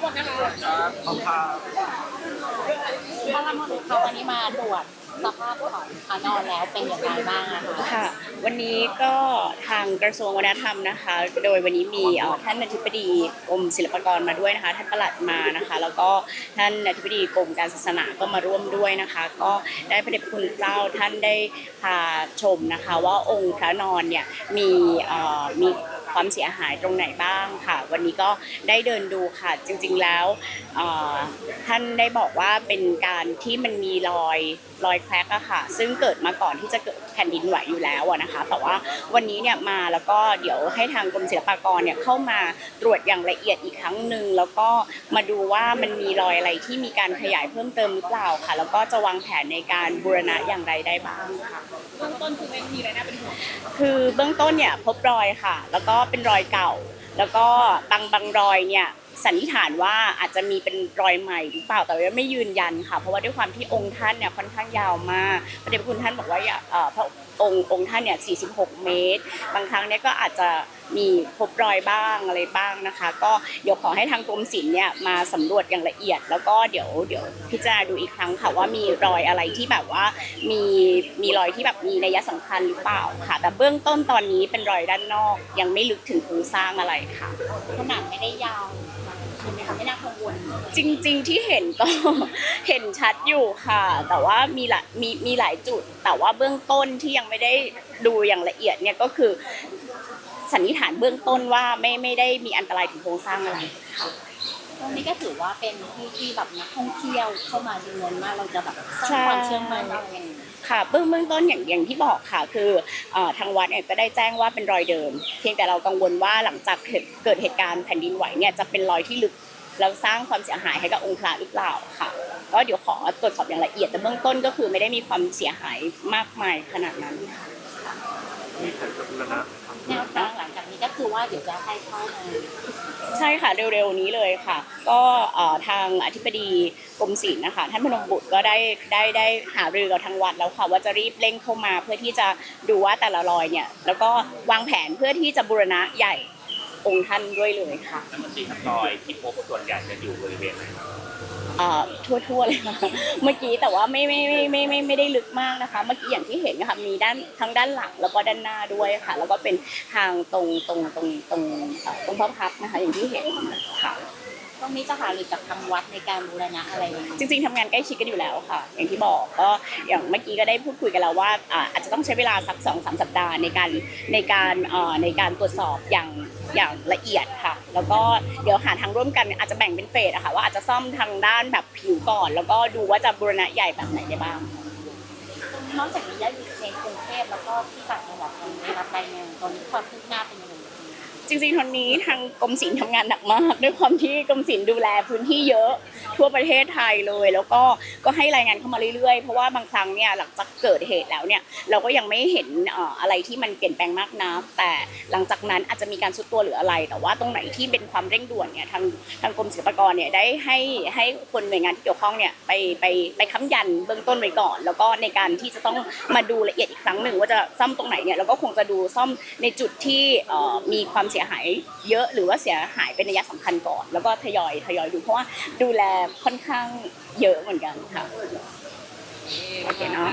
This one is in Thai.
หมดนะคะขอบคุณพระราค่ะวันนี้มาตรวจสภาพของพระนอนแล้วเป็นอย่างไรบ้างอะคะค่ะ วันนี้ก็ทางกระทรวงวัฒนธรรมนะคะ โดยวันนี้มีเอ่อท่านอธิบดีกรมศิลปากรมาด้วยนะคะ ท่านประหลัดมานะคะ แล้วก็ท่านอธิบดีกรมการศาสนาก็มาร่วมด้วยนะคะ ก็ได้พระเดชพระคุณเจ้าท่านได้พาชมนะคะ ว่าองค์พระนอนเนี่ยมีเอ่อมี ความเสียหายตรงไหนบ้างค่ะ วันนี้ก็ได้เดินดูค่ะ จริงๆแล้วท่านได้บอกว่าเป็นการที่มันมีรอย รอยแครกอะค่ะ ซึ่งเกิดมาก่อนที่จะเกิดแผ่นดินไหวอยู่แล้วอะนะคะ แต่ว่าวันนี้เนี่ยมาแล้วก็เดี๋ยวให้ทางกรมศิลปากรเนี่ยเข้ามาตรวจอย่างละเอียดอีกครั้งหนึ่งแล้วก็มาดูว่ามันมีรอยอะไรที่มีการขยายเพิ่มเติมหรือเปล่าค่ะ แล้วก็จะวางแผนในการบูรณะอย่างไรได้บ้างค่ะเบื้องต้นคือไม่มีอะไรน่าเป็นห่วงคือเบื้องต้นเนี่ยพบรอยค่ะ แล้วก็เป็นรอยเก่า แล้วก็บางบางรอยเนี่ย สันนิษฐานว่าอาจจะมีเป็นรอยใหม่หรือเปล่าแต่ว่าไม่ยืนยันค่ะ เพราะว่าด้วยความที่องค์ท่านเนี่ยค่อนข้างยาวมากพระเดชพระคุณท่านบอกว่าอย่าเอ่อพระองค์องค์ท่านเนี่ย 46 เมตร บางครั้งเนี่ยก็อาจจะมีพบรอยบ้างอะไรบ้างนะคะ ก็เดี๋ยวขอให้ทางกรมศิลป์เนี่ยมาสำรวจอย่างละเอียด แล้วก็เดี๋ยวเดี๋ยวพิจารณาดูอีกครั้งค่ะว่ามีรอยอะไรที่แบบว่ามีมีรอยที่แบบมีนัยสำคัญหรือเปล่าค่ะ แต่เบื้องต้นตอนนี้เป็นรอยด้านนอก ยังไม่ลึกถึงโครงสร้างอะไรค่ะขนาดไม่ได้ยาว ใช่ไหมคะไม่น่ากังวลจริง ๆ ที่เห็นก็ เห็นชัดอยู่ค่ะ แต่ว่ามีหลายมีมีหลายจุด แต่ว่าเบื้องต้นที่ยังไม่ได้ดูอย่างละเอียดเนี่ยก็คือสันนิษฐานเบื้องต้นว่าไม่ไม่ได้มีอันตรายถึงโครงสร้างอะไรค่ะตรงนี้ก็ถือว่าเป็นที่ที่แบบนักท่องเที่ยวเข้ามาจำนวนมากเราจะแบบสร้างความเชื่อมั่นอะไรอย่างเงี้ย ค่ะเบื้องเบื้องต้นอย่างอย่างที่บอกค่ะคือทางวัดเนี่ยก็ได้แจ้งว่าเป็นรอยเดิม เพียงแต่เรากังวลว่าหลังจากเกิดเกิดเหตุการณ์แผ่นดินไหวเนี่ยจะเป็นรอยที่ลึกแล้วสร้างความเสียหายให้กับองค์พระหรือเปล่าค่ะ ก็เดี๋ยวขอตรวจสอบอย่างละเอียดแต่เบื้องต้นก็คือไม่ได้มีความเสียหายมากมายขนาดนั้นค่ะ มีแผนจะบูรณะแนวทางหลังจากนี้ก็คือว่าเดี๋ยวจะให้เข้ามาใช่ค่ะเร็วๆนี้เลยค่ะ ก็เอ่อทางอธิบดีกรมศิลป์นะคะท่านพนมบุตรก็ได้ได้ได้หารือกับทางวัดแล้วค่ะว่าจะรีบเร่งเข้ามาเพื่อที่จะดูว่าแต่ละรอยเนี่ย แล้วก็วางแผนเพื่อที่จะบูรณะใหญ่องค์ท่านด้วยเลยค่ะ น้ำมันสีครับรอยที่พบส่วนใหญ่จะอยู่บริเวณไหนครับเอ่อ ทั่วๆเลยค่ะเมื่อกี้แต่ว่าไม่ไม่ไม่ไม่ไม่ไม่ได้ลึกมากนะคะ เมื่อกี้อย่างที่เห็นนะคะมีด้านทั้งด้านหลังแล้วก็ด้านหน้าด้วยค่ะ แล้วก็เป็นทางตรงตรงตรงตรงตรงพระพักนะคะ อย่างที่เห็นค่ะ ตรงนี้จะหารือกับทางวัดในการบูรณะอะไรไหมจริงๆทำงานใกล้ชิดกันอยู่แล้วค่ะ อย่างที่บอกก็อย่างเมื่อกี้ก็ได้พูดคุยกันแล้วว่าอ่าอาจจะต้องใช้เวลาสักสองสามสัปดาห์ในการในการเอ่อในการตรวจสอบอย่างอย่างละเอียดค่ะ แล้วก็เดี๋ยวหาทางร่วมกันอาจจะแบ่งเป็นเฟสอะค่ะว่าอาจจะซ่อมทางด้านแบบผิวก่อน แล้วก็ดูว่าจะบูรณะใหญ่แบบไหนได้บ้าง นอกจากนี้แล้วอยู่ในกรุงเทพแล้วก็ที่ต่างจังหวัดมีรับรายงานตอนนี้ความคืบหน้าเป็นยังไงบ้าง จริงๆตอนนี้ทางกรมศิลป์ทำงานหนักมาก ด้วยความที่กรมศิลป์ดูแลพื้นที่เยอะทั่วประเทศไทยเลย แล้วก็ก็ให้รายงานเข้ามาเรื่อยๆ เพราะว่าบางครั้งเนี่ยหลังจากเกิดเหตุแล้วเนี่ยเราก็ยังไม่เห็นอะไรที่มันเปลี่ยนแปลงมากนักแต่หลังจากนั้นอาจจะมีการสุดตัวหรืออะไร แต่ว่าตรงไหนที่เป็นความเร่งด่วนเนี่ยทางทางกรมศิลปากรเนี่ยได้ให้ให้คนหน่วยงานที่เกี่ยวข้องเนี่ยไปไปไปค้ำยันเบื้องต้นไว้ก่อน แล้วก็ในการที่จะต้องมาดูละเอียดอีกครั้งหนึ่งว่าจะซ่อมตรงไหนเนี่ยเราก็คงจะดูซ่อมในจุดที่มีความเสียหายเยอะหรือว่าเสียหายเป็นระยะสำคัญก่อน แล้วก็ทยอยทยอยดูเพราะว่าดูแลค่อนข้างเยอะเหมือนกันค่ะโอเคเนาะ